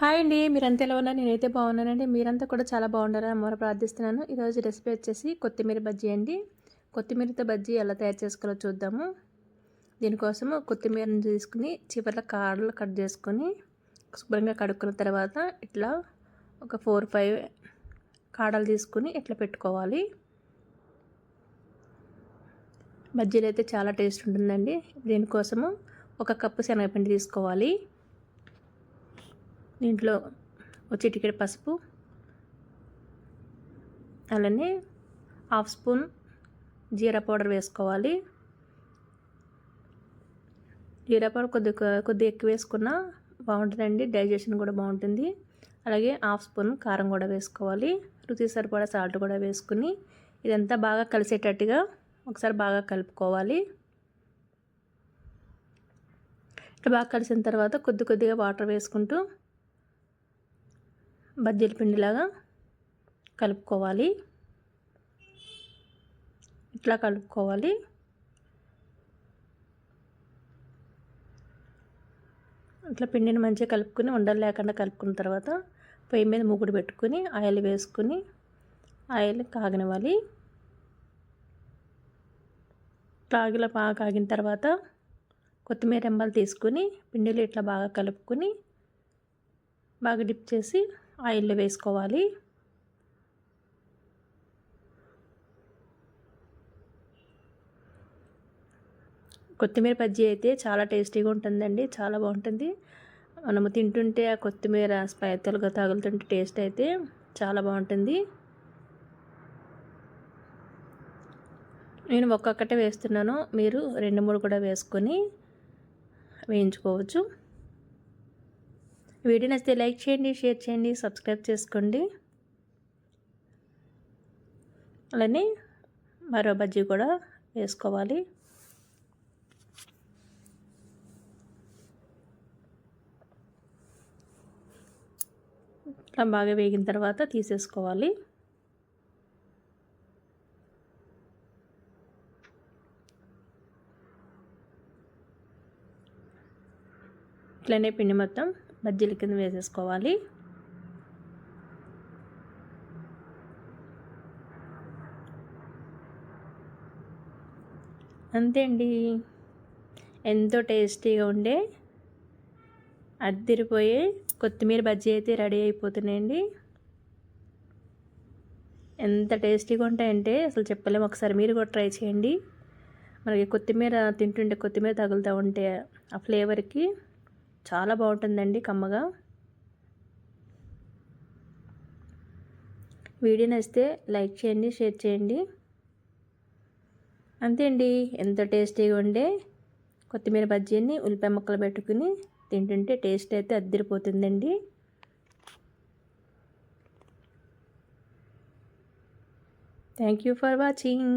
Hi అండి మీరంతా ఎలా ఉన్నారు? నేనైతే బాగున్నానండి. మీరంతా కూడా చాలా బాగుండాలని మొర ప్రార్థిస్తున్నాను. ఈరోజు రెసిపీ వచ్చేసి కొత్తిమీర బజ్జీ అండి. కొత్తిమీరతో బజ్జీ ఎలా తయారు చేసుకోవాలో చూద్దాము. దీనికోసము కొత్తిమీరను తీసుకుని చివరిలో కాడలు కట్ చేసుకొని శుభ్రంగా కడుక్కున్న తర్వాత ఇట్లా ఒక ఫోర్ ఫైవ్ కాడలు తీసుకుని ఇట్లా పెట్టుకోవాలి. బజ్జీలు అయితే చాలా టేస్ట్ ఉంటుందండి. దీనికోసము ఒక కప్పు శనగపిండి తీసుకోవాలి. దీంట్లో చిటికెడు పసుపు అలానే హాఫ్ స్పూన్ జీరా పౌడర్ వేసుకోవాలి. జీరా పౌడర్ కొద్ది కొద్దిగా ఎక్కువ వేసుకున్నా బాగుంటుందండి డైజెషన్ కూడా బాగుంటుంది. అలాగే హాఫ్ స్పూన్ కారం కూడా వేసుకోవాలి. రుచి సరిపడా సాల్ట్ కూడా వేసుకుని ఇదంతా బాగా కలిసేటట్టుగా ఒకసారి బాగా కలుపుకోవాలి. ఇట్లా బాగా కలిసిన తర్వాత కొద్ది కొద్దిగా వాటర్ వేసుకుంటూ బజ్జీల పిండిలాగా కలుపుకోవాలి. ఇట్లా కలుపుకోవాలి. ఇట్లా పిండిని మంచిగా కలుపుకొని ఉండలు లేకుండా కలుపుకున్న తర్వాత పొయ్యి మీద మూకుడు పెట్టుకుని ఆయిల్ వేసుకుని ఆయిల్ కాగనివ్వాలి. కాగిల బాగా కాగిన తర్వాత కొత్తిమీర రెంబలు తీసుకుని పిండిలో ఇట్లా బాగా కలుపుకొని బాగా డిప్ చేసి ఆయిల్లో వేసుకోవాలి. కొత్తిమీర బజ్జీ అయితే చాలా టేస్టీగా ఉంటుందండి చాలా బాగుంటుంది. మనము తింటుంటే ఆ కొత్తిమీర స్పైతలుగా తగులుతుంటే టేస్ట్ అయితే చాలా బాగుంటుంది. నేను ఒక్కొక్కటే వేస్తున్నాను మీరు రెండు మూడు కూడా వేసుకొని వేయించుకోవచ్చు. వీడియో నచ్చితే లైక్ చేయండి షేర్ చేయండి సబ్స్క్రైబ్ చేసుకోండి. అలానే మరో బజ్జీ కూడా వేసుకోవాలి. ఇట్లా బాగా వేగిన తర్వాత తీసేసుకోవాలి. ఇట్లనే పిండి మొత్తం బజ్జీల కింద వేసేసుకోవాలి. అంతే అండి. ఎంతో టేస్టీగా ఉండే అద్దిరిపోయే కొత్తిమీర బజ్జీ అయితే రెడీ అయిపోతున్నాయండి. ఎంత టేస్టీగా ఉంటాయంటే అసలు చెప్పలేము. ఒకసారి మీరు కూడా ట్రై చేయండి. మనకి కొత్తిమీర తింటుంటే కొత్తిమీర తగులుతూ ఉంటే ఆ ఫ్లేవర్కి. చాలా బాగుంటుందండి కమ్మగా. వీడియో నచ్చితే లైక్ చేయండి షేర్ చేయండి. అంతే అండి. ఎంత టేస్టీగా ఉండే కొత్తిమీర బజ్జీని ఉల్లిపాయ ముక్కలు పెట్టుకుని తింటుంటే టేస్ట్ అయితే అద్దరిపోతుందండి. Thank you for watching